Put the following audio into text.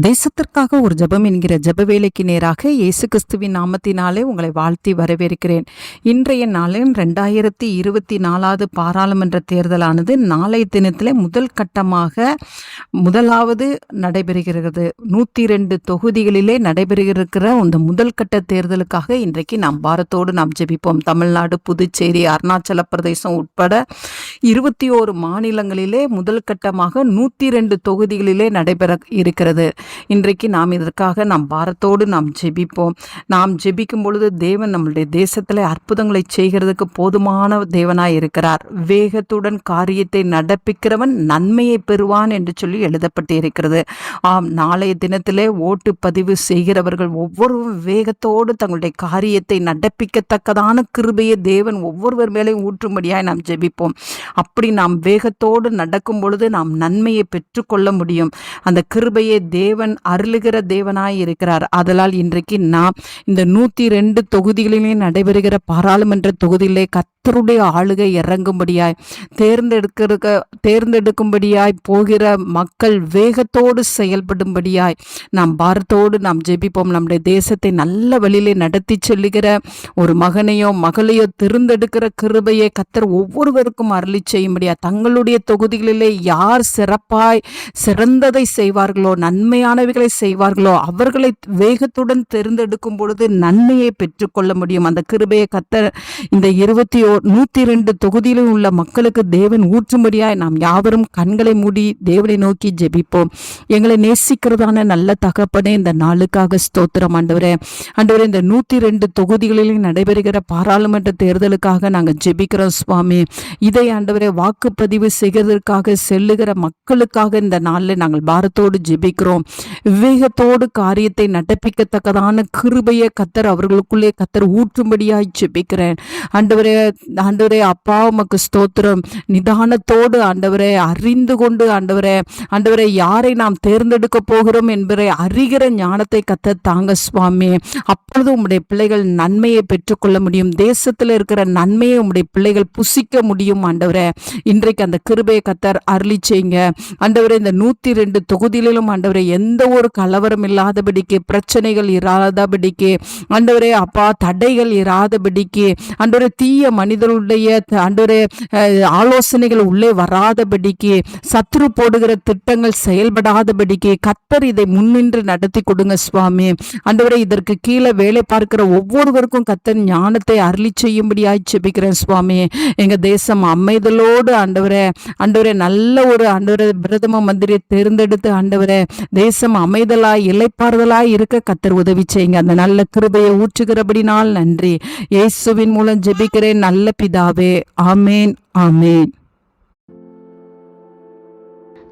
தேசத்திற்காக ஒரு ஜெபம் என்கிற ஜப வேலைக்கு நேராக இயேசு கிறிஸ்துவின் நாமத்தினாலே உங்களை வாழ்த்தி வரவேற்கிறேன். இன்றைய நாளில் ரெண்டாயிரத்தி இருபத்தி நாலாவது பாராளுமன்ற தேர்தலானது நாளைய தினத்தில் முதல் கட்டமாக முதலாவது நடைபெறுகிறது. நூற்றி ரெண்டு தொகுதிகளிலே நடைபெறுகிற இந்த முதல் கட்ட தேர்தலுக்காக இன்றைக்கு நாம் பாரத்தோடு நாம் ஜெபிப்போம். தமிழ்நாடு புதுச்சேரி அருணாச்சல பிரதேசம் உட்பட இருபத்தி ஓரு மாநிலங்களிலே முதல் கட்டமாக நூற்றி ரெண்டு தொகுதிகளிலே நடைபெற இருக்கிறது. இன்றைக்கு நாம் இதற்காக நாம் பாரத்தோடு நாம் ஜெபிப்போம். நாம் ஜெபிக்கும் பொழுது தேவன் நம்மளுடைய தேசத்தில் அற்புதங்களை செய்கிறதுக்கு போதுமான தேவனாய் இருக்கிறார். வேகத்துடன் காரியத்தை நடப்பிக்கிறவன் நன்மையை பெறுவான் என்று சொல்லி எழுதப்பட்டு இருக்கிறது ஆம் நாளைய தினத்திலே ஓட்டு பதிவு செய்கிறவர்கள் ஒவ்வொருவரும் வேகத்தோடு தங்களுடைய காரியத்தை நடப்பிக்கத்தக்கதான கிருபையை தேவன் ஒவ்வொருவர் மேலேயும் ஊற்றும்படியாய் நாம் ஜெபிப்போம். அப்படி நாம் வேகத்தோடு நடக்கும் பொழுது நாம் நன்மையை பெற்றுக்கொள்ள முடியும். அந்த கிருபையை தேவன் அருளுகிற தேவனாய் இருக்கிறார். அதனால் இன்றைக்கு நாம் இந்த நூற்றி ரெண்டு தொகுதிகளிலே நடைபெறுகிற பாராளுமன்ற தொகுதியிலே கத்தருடைய ஆளுகை இறங்கும்படியாய் தேர்ந்தெடுக்கிற தேர்ந்தெடுக்கும்படியாய் போகிற மக்கள் வேகத்தோடு செயல்படும்படியாய் நாம் பாரத்தோடு நாம் ஜெபிப்போம். நம்முடைய தேசத்தை நல்ல வழியிலே நடத்தி செல்லுகிற ஒரு மகனையோ மகளையோ தேர்ந்தெடுக்கிற கிருபையை கத்தர் ஒவ்வொருவருக்கும் அருள் செய்யும்படியா? தங்களுடைய தொகுதிகளிலே யார் சிறப்பாய் சிறந்ததை செய்வார்களோ நன்மையானவைகளை செய்வார்களோ அவர்களை வேகத்துடன் தேர்ந்தெடுக்கும் பொழுது நன்மையை பெற்றுக்கொள்ள முடியும். அந்த கிருபையை கத்த இந்த இருபத்தி ஓ நூற்றி ரெண்டு தொகுதியிலும் உள்ள மக்களுக்கு தேவன் ஊற்றும்படியாய் நாம் யாவரும் கண்களை மூடி தேவனை நோக்கி ஜெபிப்போம். எங்களை நேசிக்கிறதான நல்ல தகப்பனே இந்த நாளுக்காக ஸ்தோத்திரம் ஆண்டவரே. ஆண்டவரே இந்த நூற்றி ரெண்டு தொகுதிகளிலும் நடைபெறுகிற பாராளுமன்ற தேர்தலுக்காக நாங்கள் ஜெபிக்கிறோம் சுவாமி. இதை ஆண்டவரே வாக்குப்பதிவு செய்கிறதற்காக செல்லுகிற மக்களுக்காக இந்த நாளில் நாங்கள் பாரத்தோடு ஜெபிக்கிறோம். விவேகத்தோடு காரியத்தை நடப்பிக்கத்தக்கதான கிருபையை கத்தர் அவர்களுக்குள்ளே கத்தர் ஊற்றும்படியாய் ஜெபிக்கிறேன். ஆண்டவரே ஆண்டவரே அப்பா உமக்கு ஸ்தோத்திரம். நிதானத்தோடு ஆண்டவரே அறிந்து கொண்டு ஆண்டவரே ஆண்டவரே யாரை நாம் தேர்ந்தெடுக்க போகிறோம் என்பதை அறிகிற ஞானத்தை கத்த தாங்க சுவாமி. அப்பொழுது உம்முடைய பிள்ளைகள் நன்மையை பெற்றுக்கொள்ள முடியும். தேசத்தில் இருக்கிற நன்மையை உம்முடைய பிள்ளைகள் புசிக்க முடியும் ஆண்டவர். இன்றைக்கு அந்த கிருபையை கத்தர் அருளி செய்யுங்க. ஆண்டவரே இந்த நூற்றி ரெண்டு தொகுதிகளிலும் ஆண்டவரே எந்த ஒரு கலவரம் இல்லாதபடிக்கு பிரச்சனைகள் இராதபடிக்கு ஆண்டவரே அப்பா தடைகள் இராதபடிக்கு ஆண்டவரே தீய மனிதர்களுடைய ஆண்டவரே ஆலோசனைகள் உள்ளே வராதபடிக்கு சத்ரு போடுகிற திட்டங்கள் செயல்படாதபடிக்கு கத்தர் இதை முன்னின்று நடத்தி கொடுங்க சுவாமி. ஆண்டவரே இதற்கு கீழே வேலை பார்க்கிற ஒவ்வொருவருக்கும் கத்தர் ஞானத்தை அருளி செய்யும்படியாய் செபிக்கிறேன் சுவாமி. எங்க தேசம் அமைதலோடு ஆண்டவரே ஆண்டவரே நல்ல ஒரு ஆண்டவரே பிரதம மந்திரியை தேர்ந்தெடுத்து ஆண்டவரே தேசம் அமைதலாய் இலைப்பாறுதலாய் இருக்க கத்தர் உதவி செய்யுங்க. அந்த நல்ல கிருபையை ஊற்றுகிறபடினால் நன்றி. இயேசுவின் மூலம் ஜெபிக்கிறேன். நல்ல பிதாவே ஆமேன் ஆமேன்.